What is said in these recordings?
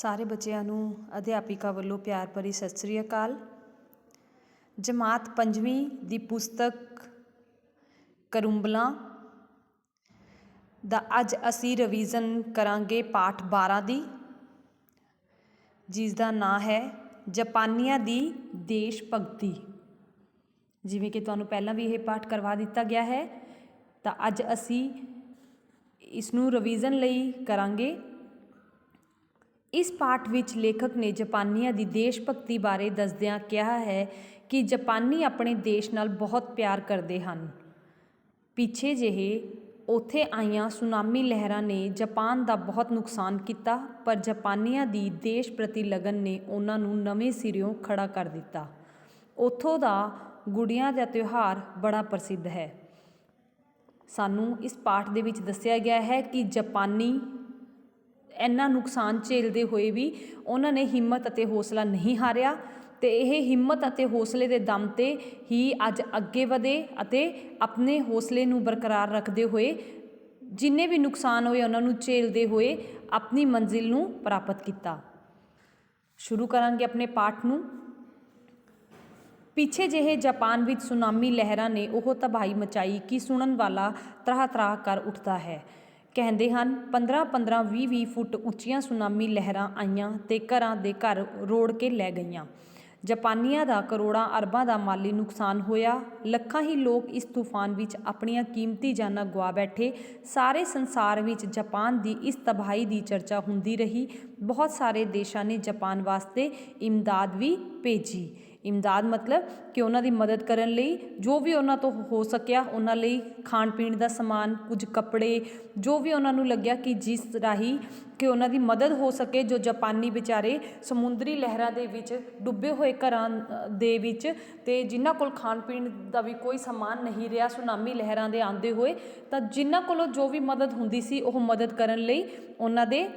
ਸਾਰੇ ਬੱਚਿਆਂ ਨੂੰ ਅਧਿਆਪਿਕਾ ਵੱਲੋਂ ਪਿਆਰ ਭਰੀ ਸਤਿ ਸ੍ਰੀ ਅਕਾਲ। ਜਮਾਤ ਪੰਜਵੀਂ ਦੀ ਪੁਸਤਕ ਕਰੁੰਬਲਾਂ ਦਾ ਅੱਜ ਅਸੀਂ ਰਿਵੀਜ਼ਨ ਕਰਾਂਗੇ ਪਾਠ 12 ਦੀ ਜਿਸ ਦਾ ਨਾਂ ਹੈ ਜਾਪਾਨੀਆਂ ਦੀ ਦੇਸ਼ ਭਗਤੀ। ਜਿਵੇਂ ਕਿ ਤੁਹਾਨੂੰ ਪਹਿਲਾਂ ਵੀ ਇਹ ਪਾਠ ਕਰਵਾ ਦਿੱਤਾ ਗਿਆ ਹੈ, ਤਾਂ ਅੱਜ ਅਸੀਂ ਇਸ ਨੂੰ ਰਿਵੀਜ਼ਨ ਲਈ ਕਰਾਂਗੇ। ਇਸ ਪਾਠ ਵਿੱਚ ਲੇਖਕ ਨੇ ਜਾਪਾਨੀਆਂ ਦੀ ਦੇਸ਼ ਭਗਤੀ ਬਾਰੇ ਦੱਸਦਿਆਂ ਕਿਹਾ ਹੈ ਕਿ ਜਾਪਾਨੀ ਆਪਣੇ ਦੇਸ਼ ਨਾਲ ਬਹੁਤ ਪਿਆਰ ਕਰਦੇ ਹਨ। ਪਿੱਛੇ ਜਿਹੇ ਉੱਥੇ ਆਈਆਂ ਸੁਨਾਮੀ ਲਹਿਰਾਂ ਨੇ ਜਾਪਾਨ ਦਾ ਬਹੁਤ ਨੁਕਸਾਨ ਕੀਤਾ, ਪਰ ਜਾਪਾਨੀਆਂ ਦੀ ਦੇਸ਼ ਪ੍ਰਤੀ ਲਗਨ ਨੇ ਉਹਨਾਂ ਨੂੰ ਨਵੇਂ ਸਿਰਿਓਂ ਖੜਾ ਕਰ ਦਿੱਤਾ। ਉੱਥੋਂ ਦਾ ਗੁੜੀਆਂ ਦਾ ਤਿਉਹਾਰ ਬੜਾ ਪ੍ਰਸਿੱਧ ਹੈ। ਸਾਨੂੰ ਇਸ ਪਾਠ ਦੇ ਵਿੱਚ ਦੱਸਿਆ ਗਿਆ ਹੈ ਕਿ ਜਾਪਾਨੀ ਇੰਨਾ ਨੁਕਸਾਨ ਝੇਲਦੇ ਹੋਏ ਵੀ ਉਹਨਾਂ ਨੇ ਹਿੰਮਤ ਅਤੇ ਹੌਸਲਾ ਨਹੀਂ ਹਾਰਿਆ ਤੇ ਇਹ ਹਿੰਮਤ ਅਤੇ ਹੌਸਲੇ ਦੇ ਦਮ ਤੇ ਹੀ ਅੱਜ ਅੱਗੇ ਵਧੇ ਅਤੇ ਆਪਣੇ ਹੌਸਲੇ ਨੂੰ ਬਰਕਰਾਰ ਰੱਖਦੇ ਹੋਏ ਜਿੰਨੇ ਵੀ ਨੁਕਸਾਨ ਹੋਏ ਉਹਨਾਂ ਨੂੰ ਝੇਲਦੇ ਹੋਏ ਆਪਣੀ ਮੰਜ਼ਿਲ ਨੂੰ ਪ੍ਰਾਪਤ ਕੀਤਾ। ਸ਼ੁਰੂ ਕਰਾਂਗੇ ਆਪਣੇ ਪਾਠ ਨੂੰ। ਪਿੱਛੇ ਜਿਹੇ ਜਾਪਾਨ ਵਿੱਚ ਸੁਨਾਮੀ ਲਹਿਰਾਂ ਨੇ ਉਹ ਤਬਾਹੀ ਮਚਾਈ ਕਿ ਸੁਣਨ ਵਾਲਾ ਤਰਾਹ ਤਰਾਹ ਕਰ ਉੱਠਦਾ ਹੈ। ਕਹਿੰਦੇ ਹਨ 15 15 20 20 ਫੁੱਟ ਉੱਚੀਆਂ ਸੁਨਾਮੀ ਲਹਿਰਾਂ ਆਈਆਂ ਤੇ ਘਰਾਂ ਦੇ ਘਰ ਰੋੜ ਕੇ ਲੈ ਗਈਆਂ। ਜਾਪਾਨੀਆਂ ਦਾ ਕਰੋੜਾਂ ਅਰਬਾਂ ਦਾ ਮਾਲੀ ਨੁਕਸਾਨ ਹੋਇਆ। ਲੱਖਾਂ ਹੀ ਲੋਕ ਇਸ ਤੂਫਾਨ ਵਿੱਚ ਆਪਣੀਆਂ ਕੀਮਤੀ ਜਾਨਾਂ ਗਵਾ ਬੈਠੇ। ਸਾਰੇ ਸੰਸਾਰ ਵਿੱਚ ਜਾਪਾਨ ਦੀ ਇਸ ਤਬਾਹੀ ਦੀ ਚਰਚਾ ਹੁੰਦੀ ਰਹੀ। ਬਹੁਤ ਸਾਰੇ ਦੇਸ਼ਾਂ ਨੇ ਜਾਪਾਨ ਵਾਸਤੇ ਇਮਦਾਦ ਵੀ ਭੇਜੀ। ਇਮਦਾਦ ਮਤਲਬ ਕਿ ਉਹਨਾਂ ਦੀ ਮਦਦ ਕਰਨ ਲਈ, ਜੋ ਵੀ ਉਹਨਾਂ ਤੋਂ ਹੋ ਸਕਿਆ ਉਹਨਾਂ ਲਈ ਖਾਣ ਪੀਣ ਦਾ ਸਮਾਨ, ਕੁਝ ਕੱਪੜੇ, ਜੋ ਵੀ ਉਹਨਾਂ ਨੂੰ ਲੱਗਿਆ ਕਿ ਜਿਸ ਰਾਹੀਂ ਕਿ ਉਹਨਾਂ ਦੀ ਮਦਦ ਹੋ ਸਕੇ, ਜੋ ਜਾਪਾਨੀ ਵਿਚਾਰੇ ਸਮੁੰਦਰੀ ਲਹਿਰਾਂ ਦੇ ਵਿੱਚ ਡੁੱਬੇ ਹੋਏ ਘਰਾਂ ਦੇ ਵਿੱਚ ਤੇ ਜਿਨ੍ਹਾਂ ਕੋਲ ਖਾਣ ਪੀਣ ਦਾ ਵੀ ਕੋਈ ਸਮਾਨ ਨਹੀਂ ਰਿਹਾ, ਸੁਨਾਮੀ ਲਹਿਰਾਂ ਦੇ ਆਂਦੇ ਹੋਏ, ਤਾਂ ਜਿਨ੍ਹਾਂ ਕੋਲੋਂ ਜੋ ਵੀ ਮਦਦ ਹੁੰਦੀ ਸੀ, ਉਹ ਮਦਦ ਕਰਨ ਲਈ ਉਹਨਾਂ ਦੇ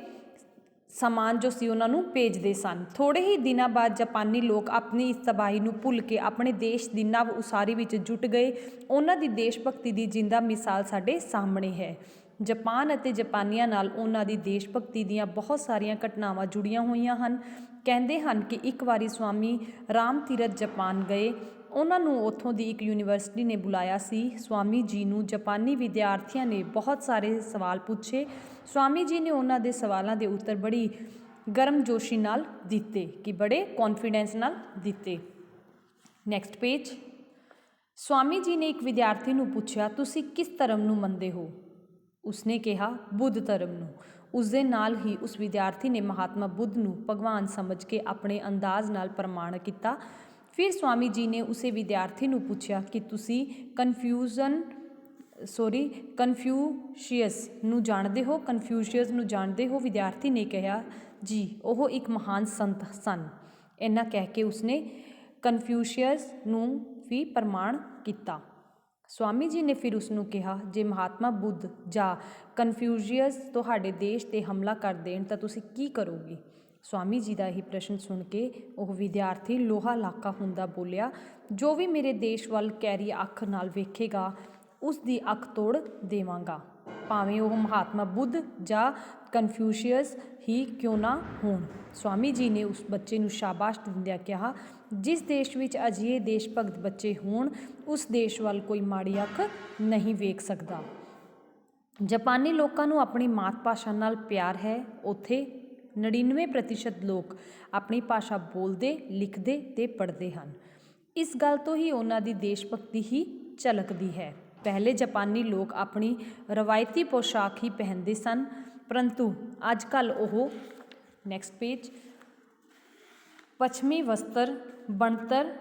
ਸਮਾਨ ਜੋ ਸੀ ਉਹਨਾਂ ਨੂੰ ਭੇਜਦੇ ਸਨ। ਥੋੜੇ ਹੀ ਦਿਨਾਂ ਬਾਅਦ ਜਾਪਾਨੀ ਲੋਕ ਆਪਣੀ ਇਸ ਤਬਾਹੀ ਨੂੰ ਭੁੱਲ ਕੇ ਆਪਣੇ ਦੇਸ਼ ਦੀ ਨਵ ਉਸਾਰੀ ਵਿੱਚ ਜੁਟ ਗਏ। ਉਹਨਾਂ ਦੀ ਦੇਸ਼ ਭਗਤੀ ਦੀ ਜਿੰਦਾ ਮਿਸਾਲ ਸਾਡੇ ਸਾਹਮਣੇ ਹੈ। ਜਾਪਾਨ ਅਤੇ ਜਾਪਾਨੀਆਂ ਨਾਲ ਉਹਨਾਂ ਦੀ ਦੇਸ਼ ਭਗਤੀ ਦੀਆਂ ਬਹੁਤ ਸਾਰੀਆਂ ਘਟਨਾਵਾਂ ਜੁੜੀਆਂ ਹੋਈਆਂ ਹਨ। ਕਹਿੰਦੇ ਹਨ ਕਿ ਇੱਕ ਵਾਰੀ ਸਵਾਮੀ ਰਾਮ ਤੀਰਥ ਜਾਪਾਨ ਗਏ। ਉਹਨਾਂ ਨੂੰ ਉੱਥੋਂ ਦੀ ਇੱਕ ਯੂਨੀਵਰਸਿਟੀ ਨੇ ਬੁਲਾਇਆ ਸੀ। ਸਵਾਮੀ ਜੀ ਨੂੰ ਜਾਪਾਨੀ ਵਿਦਿਆਰਥੀਆਂ ਨੇ ਬਹੁਤ ਸਾਰੇ ਸਵਾਲ ਪੁੱਛੇ। ਸਵਾਮੀ ਜੀ ਨੇ ਉਹਨਾਂ ਦੇ ਸਵਾਲਾਂ ਦੇ ਉੱਤਰ ਬੜੀ ਗਰਮਜੋਸ਼ੀ ਨਾਲ ਦਿੱਤੇ ਕਿ ਬੜੇ ਕੌਨਫੀਡੈਂਸ ਨਾਲ ਦਿੱਤੇ। ਨੈਕਸਟ ਪੇਜ ਸਵਾਮੀ ਜੀ ਨੇ ਇੱਕ ਵਿਦਿਆਰਥੀ ਨੂੰ ਪੁੱਛਿਆ, ਤੁਸੀਂ ਕਿਸ ਧਰਮ ਨੂੰ ਮੰਨਦੇ ਹੋ? ਉਸਨੇ ਕਿਹਾ, ਬੁੱਧ ਧਰਮ ਨੂੰ। ਉਸ ਦੇ ਨਾਲ ਹੀ ਉਸ ਵਿਦਿਆਰਥੀ ਨੇ ਮਹਾਤਮਾ ਬੁੱਧ ਨੂੰ ਭਗਵਾਨ ਸਮਝ ਕੇ ਆਪਣੇ ਅੰਦਾਜ਼ ਨਾਲ ਪ੍ਰਮਾਣ ਕੀਤਾ। ਫਿਰ ਸਵਾਮੀ ਜੀ ਨੇ ਉਸੇ ਵਿਦਿਆਰਥੀ ਨੂੰ ਪੁੱਛਿਆ ਕਿ ਤੁਸੀਂ ਕਨਫਿਊਜ਼ਨ ਸੌਰੀ ਕਨਫਿਊਸ਼ੀਅਸ ਨੂੰ ਜਾਣਦੇ ਹੋ? ਕਨਫਿਊਸ਼ੀਅਸ ਨੂੰ ਜਾਣਦੇ ਹੋ? ਵਿਦਿਆਰਥੀ ਨੇ ਕਿਹਾ, ਜੀ, ਉਹ ਇੱਕ ਮਹਾਨ ਸੰਤ ਸਨ। ਇਹਨਾਂ ਕਹਿ ਕੇ ਉਸਨੇ ਕਨਫਿਊਸ਼ੀਅਸ ਨੂੰ ਵੀ ਪ੍ਰਮਾਣ ਕੀਤਾ। ਸਵਾਮੀ ਜੀ ਨੇ ਫਿਰ ਉਸ ਨੂੰ ਕਿਹਾ, ਜੇ ਮਹਾਤਮਾ ਬੁੱਧ ਜਾਂ ਕਨਫਿਊਸ਼ੀਅਸ ਤੁਹਾਡੇ ਦੇਸ਼ ਤੇ ਹਮਲਾ ਕਰ ਦੇਣ, ਤਾਂ ਤੁਸੀਂ ਕੀ ਕਰੋਗੇ? ਸਵਾਮੀ ਜੀ ਦਾ ਇਹ ਪ੍ਰਸ਼ਨ ਸੁਣ ਕੇ ਉਹ ਵਿਦਿਆਰਥੀ ਲੋਹਾ ਲਾਕਾ ਹੁੰਦਾ ਬੋਲਿਆ, ਜੋ ਵੀ ਮੇਰੇ ਦੇਸ਼ ਵੱਲ ਕੈਰੀ ਅੱਖ ਨਾਲ ਵੇਖੇਗਾ, ਉਸ ਦੀ ਅੱਖ ਤੋੜ ਦੇਵਾਂਗਾ। ਭਾਵੇਂ ਉਹ ਮਹਾਤਮਾ ਬੁੱਧ ਜਾਂ ਕਨਫਿਊਸ਼ੀਅਸ ਹੀ ਕਿਉਂ ਨਾ ਹੋਣ। ਸਵਾਮੀ ਜੀ ਨੇ ਉਸ ਬੱਚੇ ਨੂੰ ਸ਼ਾਬਾਸ਼ ਦਿੰਦਿਆਂ ਕਿਹਾ, ਜਿਸ ਦੇਸ਼ ਵਿੱਚ ਅਜਿਹੇ ਦੇਸ਼ ਭਗਤ ਬੱਚੇ ਹੋਣ, ਉਸ ਦੇਸ਼ ਵੱਲ ਕੋਈ ਮਾੜੀ ਅੱਖ ਨਹੀਂ ਵੇਖ ਸਕਦਾ। ਜਾਪਾਨੀ ਲੋਕਾਂ ਨੂੰ ਆਪਣੀ ਮਾਤ ਭਾਸ਼ਾ ਨਾਲ ਪਿਆਰ ਹੈ, ਉੱਥੇ 99% ਲੋਕ ਆਪਣੀ ਭਾਸ਼ਾ ਬੋਲਦੇ, ਲਿਖਦੇ ਤੇ ਪੜ੍ਹਦੇ ਹਨ। ਇਸ ਗੱਲ ਤੋਂ ਹੀ ਉਹਨਾਂ ਦੀ ਦੇਸ਼ ਭਗਤੀ ਹੀ ਝਲਕਦੀ ਹੈ। ਪਹਿਲੇ ਜਾਪਾਨੀ ਲੋਕ ਆਪਣੀ ਰਵਾਇਤੀ ਪੋਸ਼ਾਕ ਹੀ ਪਹਿਨਦੇ ਸਨ, ਪਰੰਤੂ ਅੱਜ ਕੱਲ ਉਹ ਨੈਕਸਟ ਪੇਜ ਪੱਛਮੀ ਵਸਤਰ ਬਣਤਰ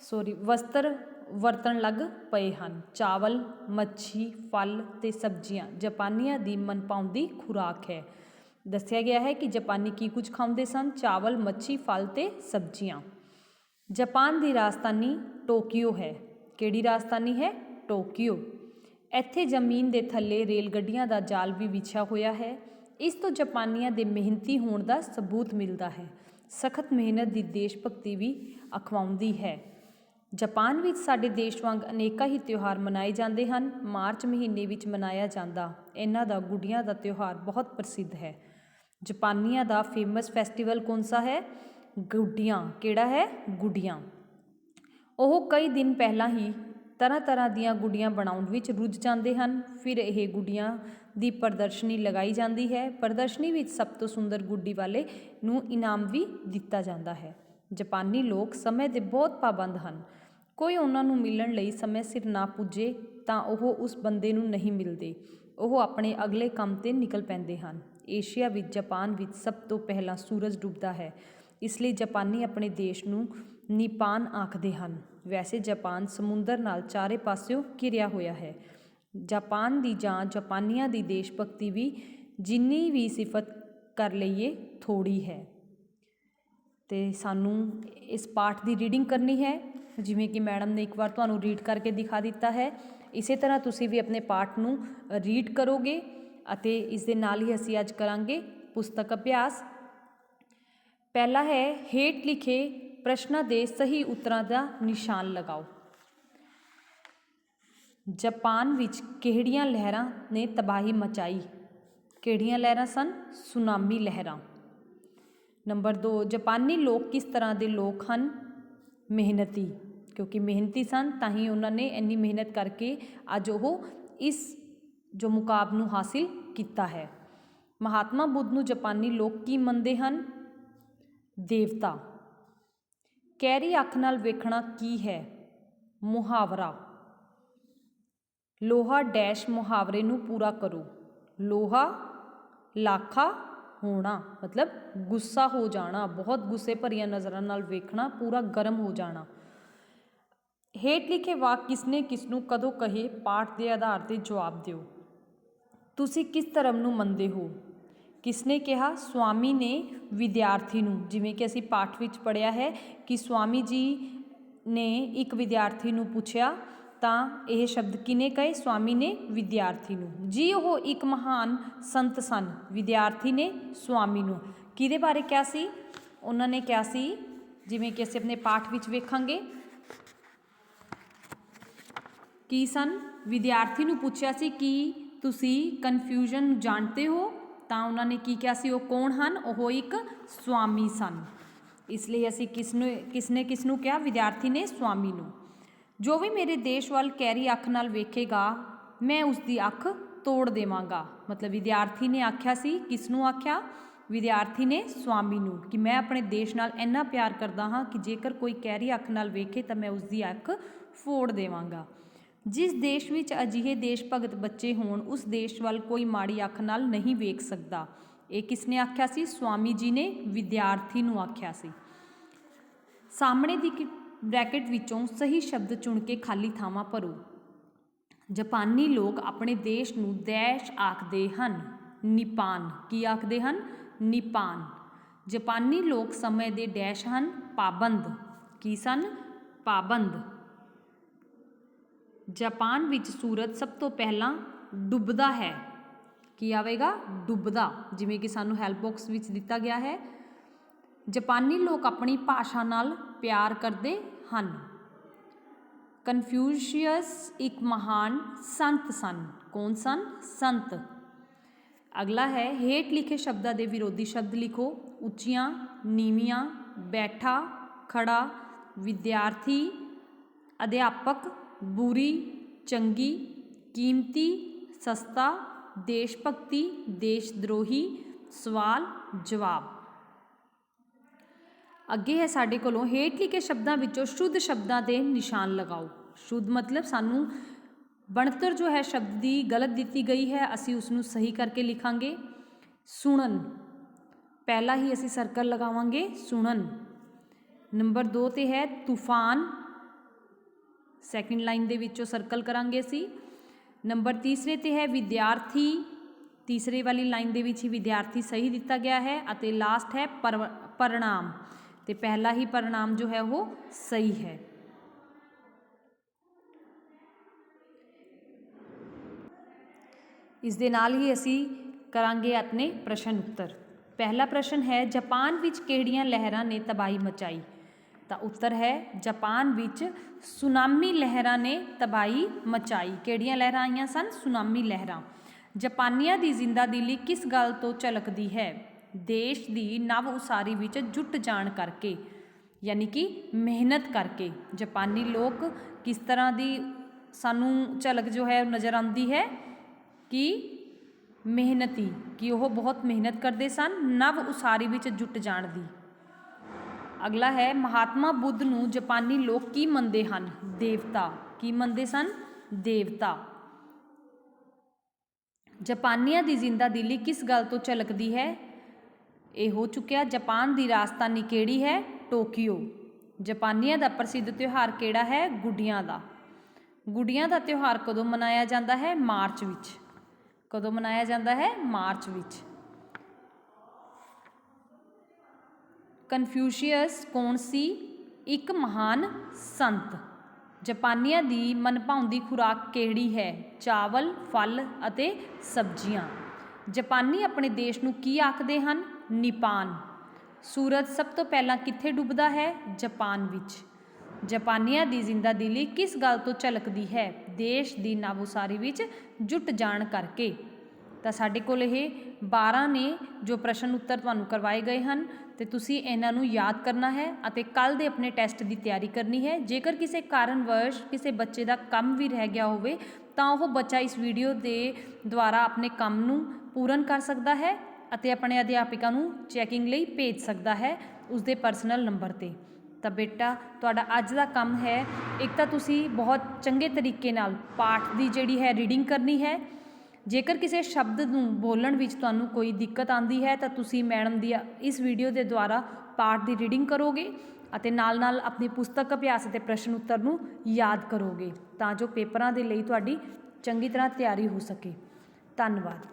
ਸੌਰੀ ਵਸਤਰ ਵਰਤਣ ਲੱਗ ਪਏ ਹਨ। ਚਾਵਲ, ਮੱਛੀ, ਫਲ ਤੇ ਸਬਜ਼ੀਆਂ ਜਾਪਾਨੀਆਂ ਦੀ ਮਨਪਾਉਂਦੀ ਖੁਰਾਕ ਹੈ। ਦੱਸਿਆ ਗਿਆ ਹੈ ਕਿ ਜਾਪਾਨੀ ਕੀ ਕੁਝ ਖਾਂਦੇ ਸਨ? ਚਾਵਲ, ਮੱਛੀ, ਫਲ ਤੇ ਸਬਜ਼ੀਆਂ। ਜਾਪਾਨ ਦੀ ਰਾਜਧਾਨੀ ਟੋਕੀਓ ਹੈ। ਕਿਹੜੀ ਰਾਜਧਾਨੀ ਹੈ? ਟੋਕੀਓ। ਇੱਥੇ ਜ਼ਮੀਨ ਦੇ ਥੱਲੇ ਰੇਲ ਗੱਡੀਆਂ ਦਾ ਜਾਲ ਵੀ ਵਿਛਿਆ ਹੋਇਆ ਹੈ। ਇਸ ਤੋਂ ਜਾਪਾਨੀਆਂ ਦੇ ਮਿਹਨਤੀ ਹੋਣ ਦਾ ਸਬੂਤ ਮਿਲਦਾ ਹੈ। ਸਖਤ ਮਿਹਨਤ ਦੀ ਦੇਸ਼ ਭਗਤੀ ਵੀ ਅਖਵਾਉਂਦੀ ਹੈ। ਜਾਪਾਨ ਵਿੱਚ ਸਾਡੇ ਦੇਸ਼ ਵਾਂਗ ਅਨੇਕਾਂ ਹੀ ਤਿਉਹਾਰ ਮਨਾਏ ਜਾਂਦੇ ਹਨ। ਮਾਰਚ ਮਹੀਨੇ ਵਿੱਚ ਮਨਾਇਆ ਜਾਂਦਾ। ਇਹਨਾਂ ਦਾ ਗੁੱਡੀਆਂ ਦਾ ਤਿਉਹਾਰ ਬਹੁਤ ਪ੍ਰਸਿੱਧ ਹੈ। ਜਾਪਾਨੀਆਂ ਦਾ ਫੇਮਸ ਫੈਸਟੀਵਲ ਕੌਣ ਸਾ ਹੈ? ਗੁੱਡੀਆਂ। ਕਿਹੜਾ ਹੈ? ਗੁੱਡੀਆਂ। ਉਹ ਕਈ ਦਿਨ ਪਹਿਲਾਂ ਹੀ ਤਰ੍ਹਾਂ ਤਰ੍ਹਾਂ ਦੀਆਂ ਗੁੱਡੀਆਂ ਬਣਾਉਣ ਵਿੱਚ ਰੁੱਝ ਜਾਂਦੇ ਹਨ। ਫਿਰ ਇਹ ਗੁੱਡੀਆਂ ਦੀ ਪ੍ਰਦਰਸ਼ਨੀ ਲਗਾਈ ਜਾਂਦੀ ਹੈ। ਪ੍ਰਦਰਸ਼ਨੀ ਵਿੱਚ ਸਭ ਤੋਂ ਸੁੰਦਰ ਗੁੱਡੀ ਵਾਲੇ ਨੂੰ ਇਨਾਮ ਵੀ ਦਿੱਤਾ ਜਾਂਦਾ ਹੈ। ਜਾਪਾਨੀ ਲੋਕ ਸਮੇਂ ਦੇ ਬਹੁਤ ਪਾਬੰਦ ਹਨ। ਕੋਈ ਉਹਨਾਂ ਨੂੰ ਮਿਲਣ ਲਈ ਸਮੇਂ ਸਿਰ ਨਾ ਪੁੱਜੇ ਤਾਂ ਉਹ ਉਸ ਬੰਦੇ ਨੂੰ ਨਹੀਂ ਮਿਲਦੇ। ਉਹ ਆਪਣੇ ਅਗਲੇ ਕੰਮ ਤੇ ਨਿਕਲ ਪੈਂਦੇ ਹਨ। ਏਸ਼ੀਆ ਵਿੱਚ ਜਾਪਾਨ ਵਿੱਚ ਸਭ ਤੋਂ ਪਹਿਲਾਂ ਸੂਰਜ ਡੁੱਬਦਾ ਹੈ। ਇਸ ਲਈ ਜਾਪਾਨੀ ਆਪਣੇ ਦੇਸ਼ ਨੂੰ ਨਿਪਾਨ ਆਖਦੇ ਹਨ। ਵੈਸੇ ਜਾਪਾਨ ਸਮੁੰਦਰ ਨਾਲ ਚਾਰੇ ਪਾਸਿਓਂ ਘਿਰਿਆ ਹੋਇਆ ਹੈ। ਜਾਪਾਨ ਦੀ ਜਾਂ ਜਾਪਾਨੀਆਂ ਦੀ ਦੇਸ਼ ਭਗਤੀ ਵੀ ਜਿੰਨੀ ਵੀ ਸਿਫਤ ਕਰ ਲਈਏ ਥੋੜੀ ਹੈ। ਤੇ ਸਾਨੂੰ ਇਸ ਪਾਠ ਦੀ ਰੀਡਿੰਗ ਕਰਨੀ ਹੈ। ਜਿਵੇਂ ਕਿ ਮੈਡਮ ਨੇ ਇੱਕ ਵਾਰ ਤੁਹਾਨੂੰ ਰੀਡ ਕਰਕੇ ਦਿਖਾ ਦਿੱਤਾ ਹੈ। ਇਸੇ ਤਰ੍ਹਾਂ ਤੁਸੀਂ ਵੀ ਆਪਣੇ ਪਾਠ ਨੂੰ ਰੀਡ ਕਰੋਗੇ। ਅਤੇ ਇਸ ਦੇ ਨਾਲ ਹੀ ਅਸੀਂ ਅੱਜ ਕਰਾਂਗੇ ਪੁਸਤਕ ਅਭਿਆਸ। ਪਹਿਲਾ ਹੈ, ਹੇਠ ਲਿਖੇ ਪ੍ਰਸ਼ਨਾਂ ਦੇ ਸਹੀ ਉੱਤਰਾਂ ਦਾ ਨਿਸ਼ਾਨ ਲਗਾਓ। ਜਾਪਾਨ ਵਿੱਚ ਕਿਹੜੀਆਂ ਲਹਿਰਾਂ ਨੇ ਤਬਾਹੀ ਮਚਾਈ? ਕਿਹੜੀਆਂ ਲਹਿਰਾਂ ਸਨ? ਸੁਨਾਮੀ ਲਹਿਰਾਂ। ਨੰਬਰ 2 ਜਾਪਾਨੀ ਲੋਕ ਕਿਸ ਤਰ੍ਹਾਂ ਦੇ ਲੋਕ ਹਨ? ਮਿਹਨਤੀ, ਕਿਉਂਕਿ ਮਿਹਨਤੀ ਸਨ, ਤਾਂ ਹੀ ਉਹਨਾਂ ਨੇ ਇੰਨੀ ਮਿਹਨਤ ਕਰਕੇ ਅੱਜ ਉਹ ਇਸ ਜੋ ਮੁਕਾਬ ਨੂੰ ਹਾਸਿਲ ਕੀਤਾ ਹੈ। ਮਹਾਤਮਾ ਬੁੱਧ ਨੂੰ ਜਾਪਾਨੀ ਲੋਕ ਕੀ ਮੰਨਦੇ ਹਨ? ਦੇਵਤਾ। ਕੈਰੀ ਅੱਖ ਨਾਲ ਵੇਖਣਾ ਕੀ ਹੈ? ਮੁਹਾਵਰਾ। ਲੋਹਾ ਡੈਸ਼ ਮੁਹਾਵਰੇ ਨੂੰ ਪੂਰਾ ਕਰੋ। ਲੋਹਾ ਲਾਖਾ ਹੋਣਾ, ਮਤਲਬ ਗੁੱਸਾ ਹੋ ਜਾਣਾ, ਬਹੁਤ ਗੁੱਸੇ ਭਰੀਆਂ ਨਜ਼ਰਾਂ ਨਾਲ ਵੇਖਣਾ, ਪੂਰਾ ਗਰਮ ਹੋ ਜਾਣਾ। ਹੇਠ ਲਿਖੇ ਵਾਕ ਕਿਸਨੇ ਕਿਸ ਨੂੰ ਕਦੋਂ ਕਹੇ? ਪਾਠ ਦੇ ਆਧਾਰ ਤੇ ਜਵਾਬ ਦਿਓ। ਤੁਸੀਂ ਕਿਸ ਧਰਮ ਨੂੰ ਮੰਨਦੇ ਹੋ? ਕਿਸਨੇ ਕਿਹਾ? ਸਵਾਮੀ ਨੇ ਵਿਦਿਆਰਥੀ ਨੂੰ। ਜਿਵੇਂ ਕਿ ਅਸੀਂ ਪਾਠ ਵਿੱਚ ਪੜ੍ਹਿਆ ਹੈ ਕਿ ਸਵਾਮੀ ਜੀ ਨੇ ਇੱਕ ਵਿਦਿਆਰਥੀ ਨੂੰ ਪੁੱਛਿਆ, ਤਾਂ ਇਹ ਸ਼ਬਦ ਕਿਨੇ ਕਹੇ? ਸਵਾਮੀ ਨੇ ਵਿਦਿਆਰਥੀ ਨੂੰ। ਜੀ, ਉਹ ਇੱਕ ਮਹਾਨ ਸੰਤ ਸਨ। ਵਿਦਿਆਰਥੀ ਨੇ ਸਵਾਮੀ ਨੂੰ। ਕਿਹਦੇ ਬਾਰੇ ਕਿਹਾ ਸੀ? ਉਹਨਾਂ ਨੇ ਕਿਹਾ ਸੀ, ਜਿਵੇਂ ਕਿ ਅਸੀਂ ਆਪਣੇ ਪਾਠ ਵਿੱਚ ਵੇਖਾਂਗੇ। ਕੀ ਸਨ? ਵਿਦਿਆਰਥੀ ਨੂੰ ਪੁੱਛਿਆ ਸੀ ਕਿ ਤੁਸੀਂ ਕਨਫਿਊਜ਼ਨ ਨੂੰ ਜਾਣਦੇ ਹੋ, ਤਾਂ ਉਹਨਾਂ ਨੇ ਕੀ ਕਿਹਾ ਸੀ? ਉਹ ਕੌਣ ਹਨ? ਉਹ ਇੱਕ ਸੁਆਮੀ ਸਨ। ਇਸ ਲਈ ਅਸੀਂ ਕਿਸ ਨੂੰ ਕਿਸਨੇ ਕਿਸ ਨੂੰ ਕਿਹਾ? ਵਿਦਿਆਰਥੀ ਨੇ ਸੁਆਮੀ ਨੂੰ। ਜੋ ਵੀ ਮੇਰੇ ਦੇਸ਼ ਵੱਲ ਕੈਰੀ ਅੱਖ ਨਾਲ ਵੇਖੇਗਾ, ਮੈਂ ਉਸ ਦੀ ਅੱਖ ਤੋੜ ਦੇਵਾਂਗਾ। ਮਤਲਬ ਵਿਦਿਆਰਥੀ ਨੇ ਆਖਿਆ ਸੀ ਕਿਸ ਨੂੰ ਆਖਿਆ? ਵਿਦਿਆਰਥੀ ਨੇ ਸੁਆਮੀ ਨੂੰ, ਕਿ ਮੈਂ ਆਪਣੇ ਦੇਸ਼ ਨਾਲ ਇੰਨਾ ਪਿਆਰ ਕਰਦਾ ਹਾਂ ਕਿ ਜੇਕਰ ਕੋਈ ਕੈਰੀ ਅੱਖ ਨਾਲ ਵੇਖੇ, ਤਾਂ ਮੈਂ ਉਸ ਦੀ ਅੱਖ ਫੋੜ ਦੇਵਾਂਗਾ। ਜਿਸ ਦੇਸ਼ ਵਿੱਚ ਅਜਿਹੇ ਦੇਸ਼ ਭਗਤ ਬੱਚੇ ਹੋਣ, ਉਸ ਦੇਸ਼ ਵੱਲ ਕੋਈ ਮਾੜੀ ਅੱਖ ਨਾਲ ਨਹੀਂ ਵੇਖ ਸਕਦਾ। ਇਹ ਕਿਸਨੇ ਆਖਿਆ ਸੀ? ਸਵਾਮੀ ਜੀ ਨੇ ਵਿਦਿਆਰਥੀ ਨੂੰ ਆਖਿਆ ਸੀ। ਸਾਹਮਣੇ ਦੀ ਬ੍ਰੈਕਟ ਵਿੱਚੋਂ ਸਹੀ ਸ਼ਬਦ ਚੁਣ ਕੇ ਖਾਲੀ ਥਾਵਾਂ ਭਰੋ। ਜਾਪਾਨੀ ਲੋਕ ਆਪਣੇ ਦੇਸ਼ ਨੂੰ ਦੇਸ਼ ਆਖਦੇ ਹਨ। ਨਿਪਾਨ। ਕੀ ਆਖਦੇ ਹਨ? ਨਿਪਾਨ। ਜਾਪਾਨੀ ਲੋਕ ਸਮੇਂ ਦੇ ਡੈਸ਼ ਹਨ। ਪਾਬੰਦ। ਕੀ ਸਨ? ਪਾਬੰਦ। ਜਾਪਾਨ ਵਿੱਚ ਸੂਰਜ ਸਭ ਤੋਂ ਪਹਿਲਾਂ ਡੁੱਬਦਾ ਹੈ। ਕੀ ਆਵੇਗਾ? ਡੁੱਬਦਾ, ਜਿਵੇਂ ਕਿ ਸਾਨੂੰ ਹੈਲਪ ਬਾਕਸ ਵਿੱਚ ਦਿੱਤਾ ਗਿਆ ਹੈ। ਜਾਪਾਨੀ ਲੋਕ ਆਪਣੀ ਭਾਸ਼ਾ ਨਾਲ ਪਿਆਰ ਕਰਦੇ ਹਨ। ਕਨਫਿਊਸ਼ੀਅਸ ਇੱਕ ਮਹਾਨ ਸੰਤ ਸਨ। ਕੌਣ ਸਨ? ਸੰਤ। ਅਗਲਾ ਹੈ, ਹੇਠ ਲਿਖੇ ਸ਼ਬਦਾਂ ਦੇ ਵਿਰੋਧੀ ਸ਼ਬਦ ਲਿਖੋ। ਉੱਚੀਆਂ, ਨੀਵੀਆਂ, ਬੈਠਾ, ਖੜਾ, ਵਿਦਿਆਰਥੀ, ਅਧਿਆਪਕ ਬੁਰੀ, ਚੰਗੀ, ਕੀਮਤੀ, ਸਸਤਾ ਦੇਸ਼ ਭਗਤੀ ਦੇਸ਼ ਦਰੋਹੀ ਸਵਾਲ, ਜਵਾਬ। ਅੱਗੇ ਹੈ ਸਾਡੇ ਕੋਲੋਂ ਹੇਠ ਲਿਖੇ ਸ਼ਬਦਾਂ ਵਿੱਚੋਂ ਸ਼ੁੱਧ ਸ਼ਬਦਾਂ ਦੇ ਨਿਸ਼ਾਨ ਲਗਾਓ। ਸ਼ੁੱਧ ਮਤਲਬ ਸਾਨੂੰ ਬਣਤਰ ਜੋ ਹੈ ਸ਼ਬਦ ਦੀ ਗਲਤ ਦਿੱਤੀ ਗਈ ਹੈ, ਅਸੀਂ ਉਸ ਨੂੰ ਸਹੀ ਕਰਕੇ ਲਿਖਾਂਗੇ। ਸੁਣਨ। ਪਹਿਲਾ ਹੀ ਅਸੀਂ ਸਰਕਲ ਲਗਾਵਾਂਗੇ, ਸੁਣਨ। ਨੰਬਰ 2 ਤੇ ਹੈ ਤੂਫਾਨ। ਸੈਕਿੰਡ ਲਾਈਨ ਦੇ ਵਿੱਚੋਂ ਸਰਕਲ ਕਰਾਂਗੇ ਅਸੀਂ। ਨੰਬਰ ਤੀਸਰੇ ਤੇ ਹੈ ਵਿਦਿਆਰਥੀ। ਤੀਸਰੇ ਵਾਲੀ ਲਾਈਨ ਦੇ ਵਿੱਚ ਹੀ ਵਿਦਿਆਰਥੀ ਸਹੀ ਦਿੱਤਾ ਗਿਆ ਹੈ ਅਤੇ ਲਾਸਟ ਹੈ ਪਰਵ- ਪਰਿਣਾਮ। ਤੇ ਪਹਿਲਾ ਹੀ ਪਰਿਣਾਮ ਜੋ ਹੈ ਉਹ ਸਹੀ ਹੈ। ਇਸ ਦੇ ਨਾਲ ਹੀ ਅਸੀਂ ਕਰਾਂਗੇ ਆਪਣੇ ਪ੍ਰਸ਼ਨ ਉੱਤਰ। ਪਹਿਲਾ ਪ੍ਰਸ਼ਨ ਹੈ, ਜਾਪਾਨ ਵਿੱਚ ਕਿਹੜੀਆਂ ਲਹਿਰਾਂ ਨੇ ਤਬਾਹੀ ਮਚਾਈ? ਤਾਂ ਉੱਤਰ ਹੈ, ਜਾਪਾਨ ਵਿੱਚ ਸੁਨਾਮੀ ਲਹਿਰਾਂ ਨੇ ਤਬਾਹੀ ਮਚਾਈ। ਕਿਹੜੀਆਂ ਲਹਿਰਾਂ ਆਈਆਂ ਸਨ? ਸੁਨਾਮੀ ਲਹਿਰਾਂ। ਜਾਪਾਨੀਆਂ ਦੀ ਜ਼ਿੰਦਾ ਦਿਲੀ ਕਿਸ ਗੱਲ ਤੋਂ ਝਲਕਦੀ ਹੈ? ਦੇਸ਼ ਦੀ ਨਵ ਉਸਾਰੀ ਵਿੱਚ ਜੁਟ ਜਾਣ ਕਰਕੇ, ਯਾਨੀ ਕਿ ਮਿਹਨਤ ਕਰਕੇ। ਜਾਪਾਨੀ ਲੋਕ ਕਿਸ ਤਰ੍ਹਾਂ ਦੀ ਸਾਨੂੰ ਝਲਕ ਜੋ ਹੈ ਨਜ਼ਰ ਆਉਂਦੀ ਹੈ ਕਿ ਮਿਹਨਤੀ, ਕਿ ਉਹ ਬਹੁਤ ਮਿਹਨਤ ਕਰਦੇ ਸਨ ਨਵ ਉਸਾਰੀ ਵਿੱਚ ਜੁਟ ਜਾਣ ਦੀ। ਅਗਲਾ ਹੈ, ਮਹਾਤਮਾ ਬੁੱਧ ਨੂੰ ਜਾਪਾਨੀ ਲੋਕ ਕੀ ਮੰਨਦੇ ਹਨ? ਦੇਵਤਾ। ਕੀ ਮੰਨਦੇ ਸਨ? ਦੇਵਤਾ। ਜਾਪਾਨੀਆਂ ਦੀ ਜ਼ਿੰਦਾ ਦਿਲੀ ਕਿਸ ਗੱਲ ਤੋਂ ਝਲਕਦੀ ਹੈ? ਇਹ ਹੋ ਚੁੱਕਿਆ ਜਾਪਾਨ ਦੀ ਰਾਜਧਾਨੀ ਕਿਹੜੀ ਹੈ? ਟੋਕੀਓ। ਜਾਪਾਨੀਆਂ ਦਾ ਪ੍ਰਸਿੱਧ ਤਿਉਹਾਰ ਕਿਹੜਾ ਹੈ? ਗੁੱਡੀਆਂ ਦਾ। ਗੁੱਡੀਆਂ ਦਾ ਤਿਉਹਾਰ ਕਦੋਂ ਮਨਾਇਆ ਜਾਂਦਾ ਹੈ? ਮਾਰਚ ਵਿੱਚ। ਕਦੋਂ ਮਨਾਇਆ ਜਾਂਦਾ ਹੈ? ਮਾਰਚ ਵਿੱਚ। ਕਨਫਿਊਸ਼ੀਅਸ ਕੌਣ ਸੀ? ਇੱਕ ਮਹਾਨ ਸੰਤ। ਜਾਪਾਨੀਆਂ ਦੀ ਮਨਭਾਉਂਦੀ ਖੁਰਾਕ ਕਿਹੜੀ ਹੈ? ਚਾਵਲ, ਫਲ ਅਤੇ ਸਬਜ਼ੀਆਂ। ਜਾਪਾਨੀ ਆਪਣੇ ਦੇਸ਼ ਨੂੰ ਕੀ ਆਖਦੇ ਹਨ? ਨਿਪਾਨ ਸੂਰਜ ਸਭ ਤੋਂ ਪਹਿਲਾਂ ਕਿੱਥੇ ਡੁੱਬਦਾ ਹੈ? ਜਾਪਾਨ ਵਿੱਚ। ਜਾਪਾਨੀਆਂ ਦੀ ਜ਼ਿੰਦਾ ਦਿਲੀ ਕਿਸ ਗੱਲ ਤੋਂ ਝਲਕਦੀ ਹੈ? ਦੇਸ਼ ਦੀ ਨਵਉਸਾਰੀ ਵਿੱਚ ਜੁਟ ਜਾਣ ਕਰਕੇ। ਤਾਂ ਸਾਡੇ ਕੋਲ ਇਹ 12 ਨੇ ਜੋ ਪ੍ਰਸ਼ਨ ਉੱਤਰ ਤੁਹਾਨੂੰ ਕਰਵਾਏ ਗਏ ਹਨ ਤੇ ਤੁਸੀਂ ਇਹਨਾਂ ਨੂੰ ਯਾਦ ਕਰਨਾ ਹੈ ਅਤੇ ਕੱਲ ਦੇ ਆਪਣੇ ਟੈਸਟ ਦੀ ਤਿਆਰੀ ਕਰਨੀ ਹੈ। ਜੇਕਰ ਕਿਸੇ ਕਾਰਨਵਸ਼ ਕਿਸੇ ਬੱਚੇ ਦਾ ਕੰਮ ਵੀ ਰਹਿ ਗਿਆ ਹੋਵੇ, ਤਾਂ ਉਹ ਬੱਚਾ ਇਸ ਵੀਡੀਓ ਦੇ ਦੁਆਰਾ ਆਪਣੇ ਕੰਮ ਨੂੰ ਪੂਰਨ ਕਰ ਸਕਦਾ ਹੈ ਅਤੇ ਆਪਣੇ ਅਧਿਆਪਕਾਂ ਨੂੰ ਚੈਕਿੰਗ ਲਈ ਭੇਜ ਸਕਦਾ ਹੈ ਉਸਦੇ ਪਰਸਨਲ ਨੰਬਰ ਤੇ। ਤਾਂ ਬੇਟਾ, ਤੁਹਾਡਾ ਅੱਜ ਦਾ ਕੰਮ ਹੈ। ਇੱਕ ਤਾਂ ਤੁਸੀਂ ਬਹੁਤ ਚੰਗੇ ਤਰੀਕੇ ਨਾਲ ਪਾਠ ਦੀ ਜਿਹੜੀ ਹੈ ਰੀਡਿੰਗ ਕਰਨੀ ਹੈ ਜੇਕਰ ਕਿਸੇ ਸ਼ਬਦ ਨੂੰ ਬੋਲਣ ਵਿੱਚ ਤੁਹਾਨੂੰ ਕੋਈ ਦਿੱਕਤ ਆਉਂਦੀ ਹੈ, ਤਾਂ ਤੁਸੀਂ ਮੈਡਮ ਦੀ, ਇਸ ਵੀਡੀਓ ਦੇ ਦੁਆਰਾ ਪਾਠ ਦੀ ਰੀਡਿੰਗ ਕਰੋਗੇ ਅਤੇ ਨਾਲ-ਨਾਲ ਆਪਣੀ ਪੁਸਤਕ ਅਭਿਆਸ ਅਤੇ ਪ੍ਰਸ਼ਨ ਉੱਤਰ ਨੂੰ ਯਾਦ ਕਰੋਗੇ, ਤਾਂ ਜੋ ਪੇਪਰਾਂ ਦੇ ਲਈ ਤੁਹਾਡੀ ਚੰਗੀ ਤਰ੍ਹਾਂ ਤਿਆਰੀ ਹੋ ਸਕੇ। ਧੰਨਵਾਦ।